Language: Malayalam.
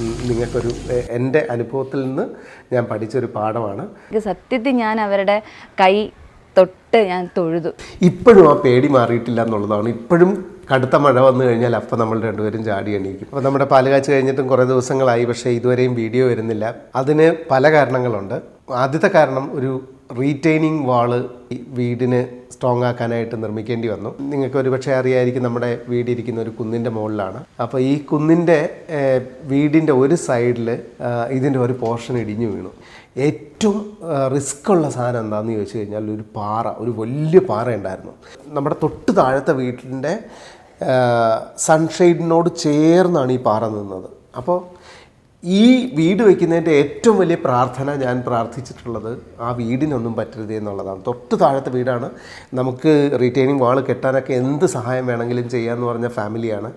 നിങ്ങൾക്കൊരു എന്റെ അനുഭവത്തിൽ നിന്ന് ഞാൻ പഠിച്ചൊരു പാഠമാണ്. സത്യത്തിൽ ഞാൻ അവരുടെ കൈ തൊട്ട് ഞാൻ തൊഴുതു. ഇപ്പോഴും ആ പേടി മാറിയിട്ടില്ല എന്നുള്ളതാണ്. ഇപ്പോഴും കടുത്ത മഴ വന്നു കഴിഞ്ഞാൽ അപ്പം നമ്മൾ രണ്ടുപേരും ചാടി എണീക്കും. അപ്പോൾ നമ്മുടെ പാലുകാച്ച് കഴിഞ്ഞിട്ടും കുറേ ദിവസങ്ങളായി. പക്ഷേ ഇതുവരെയും വീഡിയോ വരുന്നില്ല. അതിന് പല കാരണങ്ങളുണ്ട്. ആദ്യത്തെ കാരണം ഒരു റീറ്റെയിനിങ് വാൾ വീടിന് സ്ട്രോങ് ആക്കാനായിട്ട് നിർമ്മിക്കേണ്ടി വന്നു. നിങ്ങൾക്ക് ഒരു പക്ഷേ അറിയായിരിക്കും നമ്മുടെ വീടിരിക്കുന്ന ഒരു കുന്നിന്റെ മുകളിലാണ്. അപ്പോൾ ഈ കുന്നിന്റെ വീടിന്റെ ഒരു സൈഡിൽ ഇതിന്റെ ഒരു പോർഷൻ ഇടിഞ്ഞു വീണു. ഏറ്റവും റിസ്ക് ഉള്ള സാധനം എന്താണെന്ന് ചോദിച്ചു കഴിഞ്ഞാൽ ഒരു പാറ ഒരു വലിയ പാറ ഉണ്ടായിരുന്നു. നമ്മുടെ തൊട്ട് താഴത്തെ വീട്ടിന്റെ സൺഷെയ്ഡിനോട് ചേർന്നാണ് ഈ പാറ നിന്നത്. അപ്പോൾ ഈ വീട് വയ്ക്കുന്നതിന്റെ ഏറ്റവും വലിയ പ്രാർത്ഥന ഞാൻ പ്രാർത്ഥിച്ചിട്ടുള്ളത് ആ വീടിനൊന്നും പറ്റരുത് എന്നുള്ളതാണ്. തൊട്ട് താഴത്തെ വീടാണ്. നമുക്ക് റീറ്റെയിനിങ് വാൾ കെട്ടാനൊക്കെ എന്ത് സഹായം വേണമെങ്കിലും ചെയ്യാമെന്ന് പറഞ്ഞ ഫാമിലിയാണ്